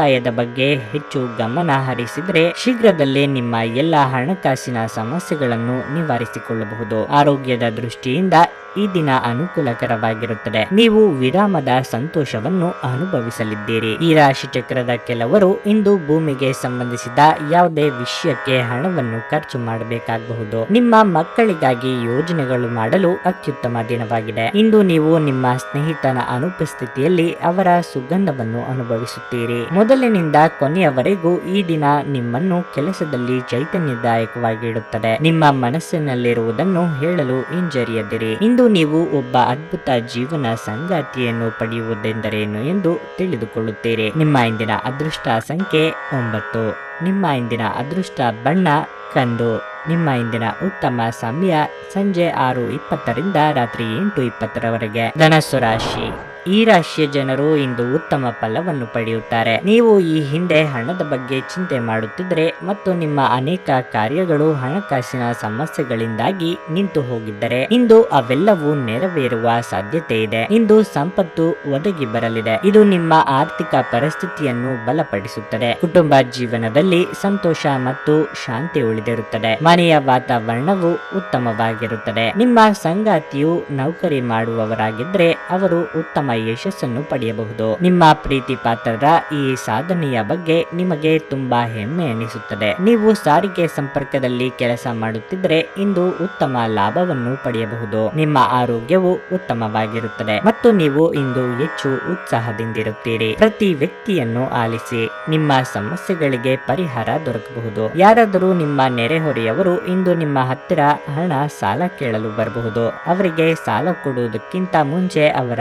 ಉಳಿತಾಯದ ಬಗ್ಗೆ ಹೆಚ್ಚು ಗಮನ ಹರಿಸಿದ್ರೆ ಶೀಘ್ರದಲ್ಲೇ ನಿಮ್ಮ ಎಲ್ಲ ಹಣಕಾಸಿನ ಸಮಸ್ಯೆಗಳನ್ನು ನಿವಾರಿಸಿಕೊಳ್ಳಬಹುದು. ಆರೋಗ್ಯದ ದೃಷ್ಟಿಯಿಂದ ಈ ದಿನ ಅನುಕೂಲಕರವಾಗಿರುತ್ತದೆ. ನೀವು ವಿರಾಮದ ಸಂತೋಷವನ್ನು ಅನುಭವಿಸಲಿದ್ದೀರಿ. ಈ ರಾಶಿ ಚಕ್ರದ ಕೆಲವರು ಇಂದು ಭೂಮಿಗೆ ಸಂಬಂಧಿಸಿದ ಯಾವುದೇ ವಿಷಯಕ್ಕೆ ಹಣವನ್ನು ಖರ್ಚು ಮಾಡಬೇಕಾಗಬಹುದು. ನಿಮ್ಮ ಮಕ್ಕಳಿಗಾಗಿ ಯೋಜನೆಗಳು ಮಾಡಲು ಅತ್ಯುತ್ತಮ ದಿನವಾಗಿದೆ. ಇಂದು ನೀವು ನಿಮ್ಮ ಸ್ನೇಹಿತನ ಅನುಪಸ್ಥಿತಿಯಲ್ಲಿ ಅವರ ಸುಗಂಧವನ್ನು ಅನುಭವಿಸುತ್ತೀರಿ. ಮೊದಲಿನಿಂದ ಕೊನೆಯವರೆಗೂ ಈ ದಿನ ನಿಮ್ಮನ್ನು ಕೆಲಸದಲ್ಲಿ ಚೈತನ್ಯದಾಯಕವಾಗಿಡುತ್ತದೆ. ನಿಮ್ಮ ಮನಸ್ಸಿನಲ್ಲಿರುವುದನ್ನು ಹೇಳಲು ಹಿಂಜರಿಯದಿರಿ. ಇಂದು ನೀವು ಒಬ್ಬ ಅದ್ಭುತ ಜೀವನ ಸಂಗಾತಿಯನ್ನು ಪಡೆಯುವುದೆಂದರೇನು ಎಂದು ತಿಳಿದುಕೊಳ್ಳುತ್ತೀರಿ. ನಿಮ್ಮ ಇಂದಿನ ಅದೃಷ್ಟ ಸಂಖ್ಯೆ ಒಂಬತ್ತು. ನಿಮ್ಮ ಇಂದಿನ ಅದೃಷ್ಟ ಬಣ್ಣ ಕಂದು. ನಿಮ್ಮ ಇಂದಿನ ಉತ್ತಮ ಸಮಯ ಸಂಜೆ ಆರು ಇಪ್ಪತ್ತರಿಂದ ರಾತ್ರಿ ಎಂಟು ಇಪ್ಪತ್ತರವರೆಗೆ. ಧನಸ್ಸು ರಾಶಿ. ಈ ರಾಶಿಯ ಜನರು ಇಂದು ಉತ್ತಮ ಫಲವನ್ನು ಪಡೆಯುತ್ತಾರೆ. ನೀವು ಈ ಹಿಂದೆ ಹಣದ ಬಗ್ಗೆ ಚಿಂತೆ ಮಾಡುತ್ತಿದ್ದರೆ ಮತ್ತು ನಿಮ್ಮ ಅನೇಕ ಕಾರ್ಯಗಳು ಹಣಕಾಸಿನ ಸಮಸ್ಯೆಗಳಿಂದಾಗಿ ನಿಂತು ಹೋಗಿದ್ದರೆ, ಇಂದು ಅವೆಲ್ಲವೂ ನೆರವೇರುವ ಸಾಧ್ಯತೆ ಇದೆ. ಇಂದು ಸಂಪತ್ತು ಒದಗಿ ಬರಲಿದೆ. ಇದು ನಿಮ್ಮ ಆರ್ಥಿಕ ಪರಿಸ್ಥಿತಿಯನ್ನು ಬಲಪಡಿಸುತ್ತದೆ. ಕುಟುಂಬ ಜೀವನದಲ್ಲಿ ಸಂತೋಷ ಮತ್ತು ಶಾಂತಿ ಉಳಿದಿರುತ್ತದೆ. ಮನೆಯ ವಾತಾವರಣವು ಉತ್ತಮವಾಗಿರುತ್ತದೆ. ನಿಮ್ಮ ಸಂಗಾತಿಯು ನೌಕರಿ ಮಾಡುವವರಾಗಿದ್ದರೆ ಅವರು ಉತ್ತಮ ಯಶಸ್ಸನ್ನು ಪಡೆಯಬಹುದು. ನಿಮ್ಮ ಪ್ರೀತಿ ಪಾತ್ರರ ಈ ಸಾಧನೆಯ ಬಗ್ಗೆ ನಿಮಗೆ ತುಂಬಾ ಹೆಮ್ಮೆ ಅನಿಸುತ್ತದೆ. ನೀವು ಸಾರಿಗೆ ಸಂಪರ್ಕದಲ್ಲಿ ಕೆಲಸ ಮಾಡುತ್ತಿದ್ದರೆ ಇಂದು ಉತ್ತಮ ಲಾಭವನ್ನು ಪಡೆಯಬಹುದು. ನಿಮ್ಮ ಆರೋಗ್ಯವು ಉತ್ತಮವಾಗಿರುತ್ತದೆ ಮತ್ತು ನೀವು ಇಂದು ಹೆಚ್ಚು ಉತ್ಸಾಹದಿಂದಿರುತ್ತೀರಿ. ಪ್ರತಿ ವ್ಯಕ್ತಿಯನ್ನು ಆಲಿಸಿ ನಿಮ್ಮ ಸಮಸ್ಯೆಗಳಿಗೆ ಪರಿಹಾರ ದೊರಕಬಹುದು. ಯಾರಾದರೂ ನಿಮ್ಮ ನೆರೆಹೊರೆಯವರು ಇಂದು ನಿಮ್ಮ ಹತ್ತಿರ ಹಣ ಸಾಲ ಕೇಳಲು ಬರಬಹುದು. ಅವರಿಗೆ ಸಾಲ ಕೊಡುವುದಕ್ಕಿಂತ ಮುಂಚೆ ಅವರ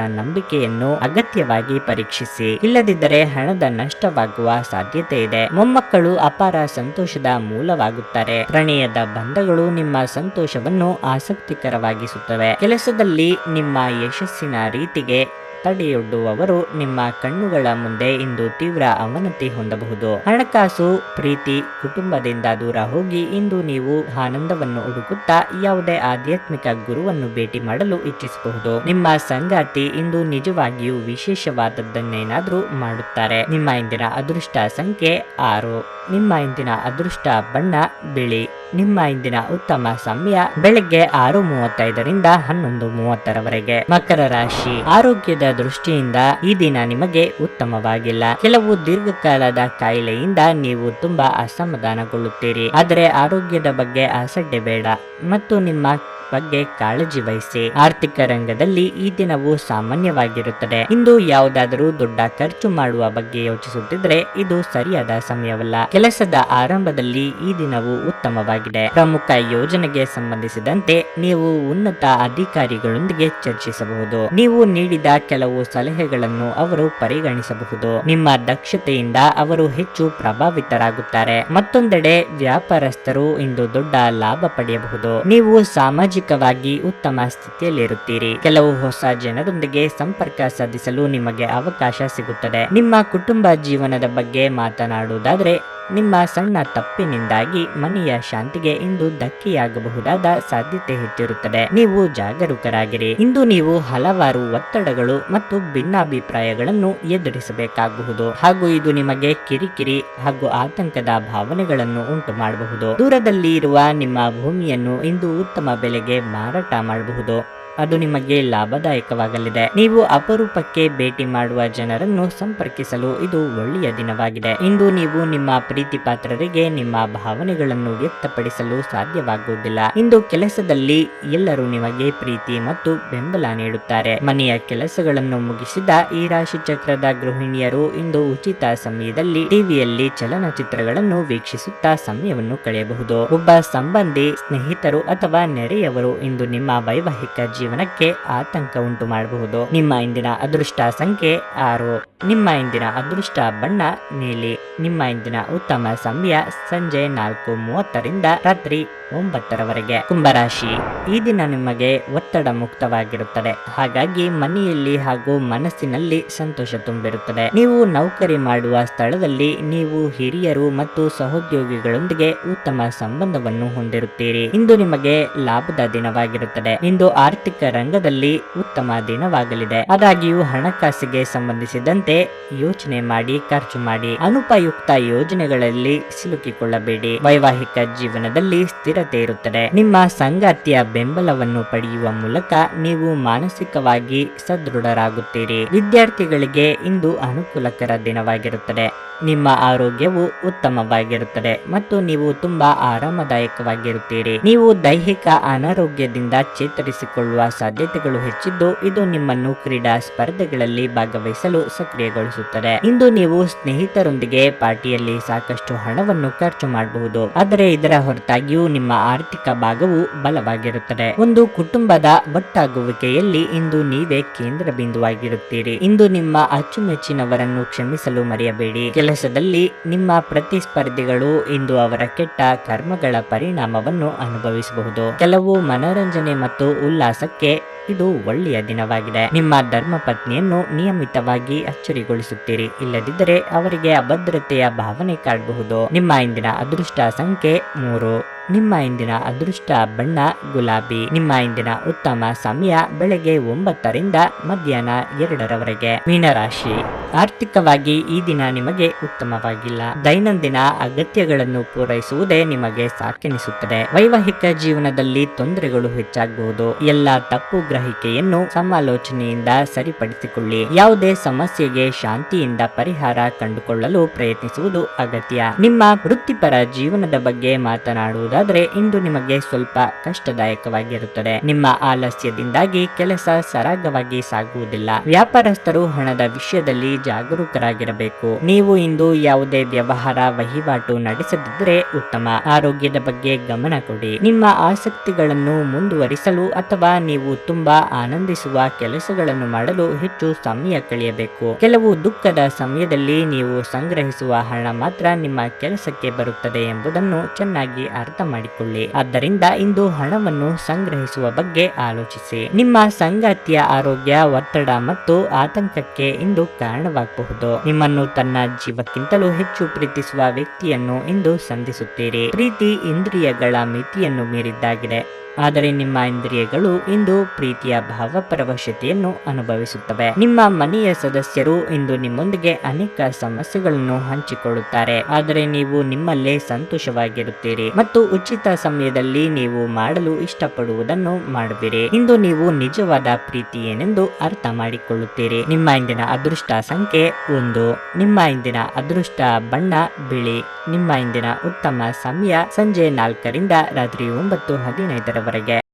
ನಂಬಿಕೆಯನ್ನು ಅಗತ್ಯವಾಗಿ ಪರೀಕ್ಷಿಸಿ. ಇಲ್ಲದಿದ್ದರೆ ಹಣದ ನಷ್ಟವಾಗುವ ಸಾಧ್ಯತೆ ಇದೆ. ಮೊಮ್ಮಕ್ಕಳು ಅಪಾರ ಸಂತೋಷದ ಮೂಲವಾಗುತ್ತಾರೆ. ಪ್ರಣಯದ ಬಂಧಗಳು ನಿಮ್ಮ ಸಂತೋಷವನ್ನು ಆಸಕ್ತಿಕರವಾಗಿಸುತ್ತವೆ. ಕೆಲಸದಲ್ಲಿ ನಿಮ್ಮ ಯಶಸ್ಸಿನ ರೀತಿಗೆ ತಡೆಯೊಡ್ಡುವವರು ನಿಮ್ಮ ಕಣ್ಣುಗಳ ಮುಂದೆ ಇಂದು ತೀವ್ರ ಅವನತಿ ಹೊಂದಬಹುದು. ಹಣಕಾಸು, ಪ್ರೀತಿ, ಕುಟುಂಬದಿಂದ ದೂರ ಹೋಗಿ ಇಂದು ನೀವು ಆನಂದವನ್ನು ಹುಡುಕುತ್ತಾ ಯಾವುದೇ ಆಧ್ಯಾತ್ಮಿಕ ಗುರುವನ್ನು ಭೇಟಿ ಮಾಡಲು ಇಚ್ಛಿಸಬಹುದು. ನಿಮ್ಮ ಸಂಗಾತಿ ಇಂದು ನಿಜವಾಗಿಯೂ ವಿಶೇಷವಾದದ್ದನ್ನೇನಾದ್ರೂ ಮಾಡುತ್ತಾರೆ. ನಿಮ್ಮ ಇಂದಿನ ಅದೃಷ್ಟ ಸಂಖ್ಯೆ ಆರು. ನಿಮ್ಮ ಇಂದಿನ ಅದೃಷ್ಟ ಬಣ್ಣ, ಬಿಳಿ. ನಿಮ್ಮ ಇಂದಿನ ಉತ್ತಮ ಸಮಯ ಬೆಳಿಗ್ಗೆ ಆರು ಮೂವತ್ತೈದರಿಂದ ಹನ್ನೊಂದು ಮೂವತ್ತರವರೆಗೆ. ಮಕರ ರಾಶಿ. ಆರೋಗ್ಯದ ದೃಷ್ಟಿಯಿಂದ ಈ ದಿನ ನಿಮಗೆ ಉತ್ತಮವಾಗಿಲ್ಲ. ಕೆಲವು ದೀರ್ಘಕಾಲದ ಕಾಯಿಲೆಯಿಂದ ನೀವು ತುಂಬಾ ಅಸಮಾಧಾನಗೊಳ್ಳುತ್ತೀರಿ. ಆದರೆ ಆರೋಗ್ಯದ ಬಗ್ಗೆ ಅಸಡ್ಡೆ ಬೇಡ. ಮತ್ತು ನಿಮ್ಮ ಬಗ್ಗೆ ಕಾಳಜಿ ವಹಿಸಿ. ಆರ್ಥಿಕ ರಂಗದಲ್ಲಿ ಈ ದಿನವು ಸಾಮಾನ್ಯವಾಗಿರುತ್ತದೆ. ಇಂದು ಯಾವುದಾದರೂ ದೊಡ್ಡ ಖರ್ಚು ಮಾಡುವ ಬಗ್ಗೆ ಯೋಚಿಸುತ್ತಿದ್ರೆ ಇದು ಸರಿಯಾದ ಸಮಯವಲ್ಲ. ಕೆಲಸದ ಆರಂಭದಲ್ಲಿ ಈ ದಿನವು ಉತ್ತಮವಾಗಿದೆ. ಪ್ರಮುಖ ಯೋಜನೆಗೆ ಸಂಬಂಧಿಸಿದಂತೆ ನೀವು ಉನ್ನತ ಅಧಿಕಾರಿಗಳೊಂದಿಗೆ ಚರ್ಚಿಸಬಹುದು. ನೀವು ನೀಡಿದ ಕೆಲವು ಸಲಹೆಗಳನ್ನು ಅವರು ಪರಿಗಣಿಸಬಹುದು. ನಿಮ್ಮ ದಕ್ಷತೆಯಿಂದ ಅವರು ಹೆಚ್ಚು ಪ್ರಭಾವಿತರಾಗುತ್ತಾರೆ. ಮತ್ತೊಂದೆಡೆ, ವ್ಯಾಪಾರಸ್ಥರು ಇಂದು ದೊಡ್ಡ ಲಾಭ ಪಡೆಯಬಹುದು. ನೀವು ಸಾಮಾಜಿಕವಾಗಿ ಉತ್ತಮ ಸ್ಥಿತಿಯಲ್ಲಿರುತ್ತೀರಿ. ಕೆಲವು ಹೊಸ ಜನರೊಂದಿಗೆ ಸಂಪರ್ಕ ಸಾಧಿಸಲು ನಿಮಗೆ ಅವಕಾಶ ಸಿಗುತ್ತದೆ. ನಿಮ್ಮ ಕುಟುಂಬ ಜೀವನದ ಬಗ್ಗೆ ಮಾತನಾಡುವುದಾದರೆ ನಿಮ್ಮ ಸಣ್ಣ ತಪ್ಪಿನಿಂದಾಗಿ ಮನೆಯ ಶಾಂತಿಗೆ ಇಂದು ಧಕ್ಕೆಯಾಗಬಹುದಾದ ಸಾಧ್ಯತೆ ಹೆಚ್ಚಿರುತ್ತದೆ. ನೀವು ಜಾಗರೂಕರಾಗಿರಿ. ಇಂದು ನೀವು ಹಲವಾರು ಒತ್ತಡಗಳು ಮತ್ತು ಭಿನ್ನಾಭಿಪ್ರಾಯಗಳನ್ನು ಎದುರಿಸಬೇಕಾಗಬಹುದು. ಹಾಗೂ ಇದು ನಿಮಗೆ ಕಿರಿಕಿರಿ ಹಾಗೂ ಆತಂಕದ ಭಾವನೆಗಳನ್ನು ಉಂಟು ಮಾಡಬಹುದು ದೂರದಲ್ಲಿ ಇರುವ ನಿಮ್ಮ ಭೂಮಿಯನ್ನು ಇಂದು ಉತ್ತಮ ಬೆಲೆಗೆ ಮಾರಾಟ ಮಾಡಬಹುದು. ಅದು ನಿಮಗೆ ಲಾಭದಾಯಕವಾಗಲಿದೆ. ನೀವು ಅಪರೂಪಕ್ಕೆ ಭೇಟಿ ಮಾಡುವ ಜನರನ್ನು ಸಂಪರ್ಕಿಸಲು ಇದು ಒಳ್ಳೆಯ ದಿನವಾಗಿದೆ. ಇಂದು ನೀವು ನಿಮ್ಮ ಪ್ರೀತಿ ಪಾತ್ರರಿಗೆ ನಿಮ್ಮ ಭಾವನೆಗಳನ್ನು ವ್ಯಕ್ತಪಡಿಸಲು ಸಾಧ್ಯವಾಗುವುದಿಲ್ಲ. ಇಂದು ಕೆಲಸದಲ್ಲಿ ಎಲ್ಲರೂ ನಿಮಗೆ ಪ್ರೀತಿ ಮತ್ತು ಬೆಂಬಲ ನೀಡುತ್ತಾರೆ. ಮನೆಯ ಕೆಲಸಗಳನ್ನು ಮುಗಿಸಿದ ಈ ರಾಶಿ ಚಕ್ರದ ಗೃಹಿಣಿಯರು ಇಂದು ಉಚಿತ ಸಮಯದಲ್ಲಿ ಟಿವಿಯಲ್ಲಿ ಚಲನಚಿತ್ರಗಳನ್ನು ವೀಕ್ಷಿಸುತ್ತಾ ಸಮಯವನ್ನು ಕಳೆಯಬಹುದು. ಒಬ್ಬ ಸಂಬಂಧಿ, ಸ್ನೇಹಿತರು ಅಥವಾ ನೆರೆಯವರು ಇಂದು ನಿಮ್ಮ ವೈವಾಹಿಕ ಜೀವನಕ್ಕೆ ಆತಂಕ ಉಂಟು ಮಾಡಬಹುದು. ನಿಮ್ಮ ಇಂದಿನ ಅದೃಷ್ಟ ಸಂಖ್ಯೆ ಆರು. ನಿಮ್ಮ ಇಂದಿನ ಅದೃಷ್ಟ ಬಣ್ಣ ನೀಲಿ. ನಿಮ್ಮ ಇಂದಿನ ಉತ್ತಮ ಸಮಯ ಸಂಜೆ ನಾಲ್ಕು ಮೂವತ್ತರಿಂದ ರಾತ್ರಿ ಒಂಬತ್ತರವರೆಗೆ. ಕುಂಭರಾಶಿ. ಈ ದಿನ ನಿಮಗೆ ಒತ್ತಡ ಮುಕ್ತವಾಗಿರುತ್ತದೆ. ಹಾಗಾಗಿ ಮನೆಯಲ್ಲಿ ಹಾಗೂ ಮನಸ್ಸಿನಲ್ಲಿ ಸಂತೋಷ ತುಂಬಿರುತ್ತದೆ. ನೀವು ನೌಕರಿ ಮಾಡುವ ಸ್ಥಳದಲ್ಲಿ ನೀವು ಹಿರಿಯರು ಮತ್ತು ಸಹೋದ್ಯೋಗಿಗಳೊಂದಿಗೆ ಉತ್ತಮ ಸಂಬಂಧವನ್ನು ಹೊಂದಿರುತ್ತೀರಿ. ಇಂದು ನಿಮಗೆ ಲಾಭದ ದಿನವಾಗಿರುತ್ತದೆ. ಇಂದು ಆರ್ಥಿಕ ರಂಗದಲ್ಲಿ ಉತ್ತಮ ದಿನವಾಗಲಿದೆ. ಆದಾಗ್ಯೂ ಹಣಕಾಸಿಗೆ ಸಂಬಂಧಿಸಿದಂತೆ ಯೋಚನೆ ಮಾಡಿ, ಖರ್ಚು ಮಾಡಿ, ಅನುಪಯುಕ್ತ ಯೋಜನೆಗಳಲ್ಲಿ ಸಿಲುಕಿಕೊಳ್ಳಬೇಡಿ. ವೈವಾಹಿಕ ಜೀವನದಲ್ಲಿ ಸ್ಥಿರತೆ ಇರುತ್ತದೆ. ನಿಮ್ಮ ಸಂಗಾತಿಯ ಬೆಂಬಲವನ್ನು ಪಡೆಯುವ ಮೂಲಕ ನೀವು ಮಾನಸಿಕವಾಗಿ ಸದೃಢರಾಗುತ್ತೀರಿ. ವಿದ್ಯಾರ್ಥಿಗಳಿಗೆ ಇಂದು ಅನುಕೂಲಕರ ದಿನವಾಗಿರುತ್ತದೆ. ನಿಮ್ಮ ಆರೋಗ್ಯವು ಉತ್ತಮವಾಗಿರುತ್ತದೆ ಮತ್ತು ನೀವು ತುಂಬಾ ಆರಾಮದಾಯಕವಾಗಿರುತ್ತೀರಿ. ನೀವು ದೈಹಿಕ ಅನಾರೋಗ್ಯದಿಂದ ಚೇತರಿಸಿಕೊಳ್ಳುವ ಸಾಧ್ಯತೆಗಳು ಹೆಚ್ಚಿದ್ದು, ಇದು ನಿಮ್ಮನ್ನು ಕ್ರೀಡಾ ಸ್ಪರ್ಧೆಗಳಲ್ಲಿ ಭಾಗವಹಿಸಲು ಸಕ್ರಿಯಗೊಳಿಸುತ್ತದೆ. ಇಂದು ನೀವು ಸ್ನೇಹಿತರೊಂದಿಗೆ ಪಾರ್ಟಿಯಲ್ಲಿ ಸಾಕಷ್ಟು ಹಣವನ್ನು ಖರ್ಚು ಮಾಡಬಹುದು, ಆದರೆ ಇದರ ಹೊರತಾಗಿಯೂ ನಿಮ್ಮ ಆರ್ಥಿಕ ಭಾಗವು ಬಲವಾಗಿರುತ್ತದೆ. ಒಂದು ಕುಟುಂಬದ ಒಟ್ಟಾಗುವಿಕೆಯಲ್ಲಿ ಇಂದು ನೀವೇ ಕೇಂದ್ರ ಬಿಂದುವಾಗಿರುತ್ತೀರಿ ಇಂದು ನಿಮ್ಮ ಅಚ್ಚುಮೆಚ್ಚಿನವರನ್ನು ಕ್ಷಮಿಸಲು ಮರೆಯಬೇಡಿ. ಕೆಲಸದಲ್ಲಿ ನಿಮ್ಮ ಪ್ರತಿಸ್ಪರ್ಧಿಗಳು ಇಂದು ಅವರ ಕೆಟ್ಟ ಕರ್ಮಗಳ ಪರಿಣಾಮವನ್ನು ಅನುಭವಿಸಬಹುದು. ಕೆಲವು ಮನೋರಂಜನೆ ಮತ್ತು ಉಲ್ಲಾಸಕ್ಕೆ ಇದು ಒಳ್ಳೆಯ ದಿನವಾಗಿದೆ. ನಿಮ್ಮ ಧರ್ಮ ಪತ್ನಿಯನ್ನು ನಿಯಮಿತವಾಗಿ ಅಚ್ಚರಿಗೊಳಿಸುತ್ತೀರಿ. ಇಲ್ಲದಿದ್ದರೆ ಅವರಿಗೆ ಅಭದ್ರತೆಯ ಭಾವನೆ ಕಾಡಬಹುದು. ನಿಮ್ಮ ಇಂದಿನ ಅದೃಷ್ಟ ಸಂಖ್ಯೆ ಮೂರು. ನಿಮ್ಮ ಇಂದಿನ ಅದೃಷ್ಟ ಬಣ್ಣ ಗುಲಾಬಿ, ನಿಮ್ಮ ಇಂದಿನ ಉತ್ತಮ ಸಮಯ ಬೆಳಗ್ಗೆ ಒಂಬತ್ತರಿಂದ ಮಧ್ಯಾಹ್ನ ಎರಡರವರೆಗೆ. ಮೀನರಾಶಿ. ಆರ್ಥಿಕವಾಗಿ ಈ ದಿನ ನಿಮಗೆ ಉತ್ತಮವಾಗಿಲ್ಲ. ದೈನಂದಿನ ಅಗತ್ಯಗಳನ್ನು ಪೂರೈಸುವುದೇ ನಿಮಗೆ ಸಾಕೆನಿಸುತ್ತದೆ. ವೈವಾಹಿಕ ಜೀವನದಲ್ಲಿ ತೊಂದರೆಗಳು ಹೆಚ್ಚಾಗಬಹುದು ಎಲ್ಲ ತಪ್ಪು ಗ್ರಹಿಕೆಯನ್ನು ಸಮಾಲೋಚನೆಯಿಂದ ಸರಿಪಡಿಸಿಕೊಳ್ಳಿ. ಯಾವುದೇ ಸಮಸ್ಯೆಗೆ ಶಾಂತಿಯಿಂದ ಪರಿಹಾರ ಕಂಡುಕೊಳ್ಳಲು ಪ್ರಯತ್ನಿಸುವುದು ಅಗತ್ಯ. ನಿಮ್ಮ ವೃತ್ತಿಪರ ಜೀವನದ ಬಗ್ಗೆ ಮಾತನಾಡುವುದಾದರೆ ಇಂದು ನಿಮಗೆ ಸ್ವಲ್ಪ ಕಷ್ಟದಾಯಕವಾಗಿರುತ್ತದೆ. ನಿಮ್ಮ ಆಲಸ್ಯದಿಂದಾಗಿ ಕೆಲಸ ಸರಾಗವಾಗಿ ಸಾಗುವುದಿಲ್ಲ. ವ್ಯಾಪಾರಸ್ಥರು ಹಣದ ವಿಷಯದಲ್ಲಿ ಜಾಗರೂಕರಾಗಿರಬೇಕು. ನೀವು ಇಂದು ಯಾವುದೇ ವ್ಯವಹಾರ, ವಹಿವಾಟು ನಡೆಸದಿದ್ದರೆ ಉತ್ತಮ. ಆರೋಗ್ಯದ ಬಗ್ಗೆ ಗಮನ ಕೊಡಿ. ನಿಮ್ಮ ಆಸಕ್ತಿಗಳನ್ನು ಮುಂದುವರಿಸಲು ಅಥವಾ ನೀವು ತುಂಬಾ ಆನಂದಿಸುವ ಕೆಲಸಗಳನ್ನು ಮಾಡಲು ಹೆಚ್ಚು ಸಮಯ ಕಳೆಯಬೇಕು. ಕೆಲವು ದುಃಖದ ಸಮಯದಲ್ಲಿ ನೀವು ಸಂಗ್ರಹಿಸುವ ಹಣ ಮಾತ್ರ ನಿಮ್ಮ ಕೆಲಸಕ್ಕೆ ಬರುತ್ತದೆ ಎಂಬುದನ್ನು ಚೆನ್ನಾಗಿ ಅರ್ಥ ಮಾಡಿಕೊಳ್ಳಿ. ಆದ್ದರಿಂದ ಇಂದು ಹಣವನ್ನು ಸಂಗ್ರಹಿಸುವ ಬಗ್ಗೆ ಆಲೋಚಿಸಿ. ನಿಮ್ಮ ಸಂಗಾತಿಯ ಆರೋಗ್ಯ, ಒತ್ತಡ ಮತ್ತು ಆತಂಕಕ್ಕೆ ಇಂದು ಕಾರಣವಾಗಬಹುದು. ನಿಮ್ಮನ್ನು ತನ್ನ ಜೀವಕ್ಕಿಂತಲೂ ಹೆಚ್ಚು ಪ್ರೀತಿಸುವ ವ್ಯಕ್ತಿಯನ್ನು ಇಂದು ಸಂಧಿಸುತ್ತೀರಿ. ಪ್ರೀತಿ ಇಂದ್ರಿಯಗಳ ಮಿತಿಯನ್ನು ಮೀರಿದ್ದಾಗಿದೆ. ಆದರೆ ನಿಮ್ಮ ಇಂದ್ರಿಯಗಳು ಇಂದು ಪ್ರೀತಿಯ ಭಾವಪರವಶತೆಯನ್ನು ಅನುಭವಿಸುತ್ತವೆ. ನಿಮ್ಮ ಮನೆಯ ಸದಸ್ಯರು ಇಂದು ನಿಮ್ಮೊಂದಿಗೆ ಅನೇಕ ಸಮಸ್ಯೆಗಳನ್ನು ಹಂಚಿಕೊಳ್ಳುತ್ತಾರೆ. ಆದರೆ ನೀವು ನಿಮ್ಮಲ್ಲೇ ಸಂತೋಷವಾಗಿರುತ್ತೀರಿ. ಮತ್ತು ಉಚಿತ ಸಮಯದಲ್ಲಿ ನೀವು ಮಾಡಲು ಇಷ್ಟಪಡುವುದನ್ನು ಮಾಡುವಿರಿ. ಇಂದು ನೀವು ನಿಜವಾದ ಪ್ರೀತಿ ಏನೆಂದು ಅರ್ಥ ಮಾಡಿಕೊಳ್ಳುತ್ತೀರಿ. ನಿಮ್ಮ ಇಂದಿನ ಅದೃಷ್ಟ ಸಂಖ್ಯೆ ಒಂದು. ನಿಮ್ಮ ಇಂದಿನ ಅದೃಷ್ಟ ಬಣ್ಣ ಬಿಳಿ. ನಿಮ್ಮ ಇಂದಿನ ಉತ್ತಮ ಸಮಯ ಸಂಜೆ ನಾಲ್ಕರಿಂದ ರಾತ್ರಿ ಒಂಬತ್ತು bergen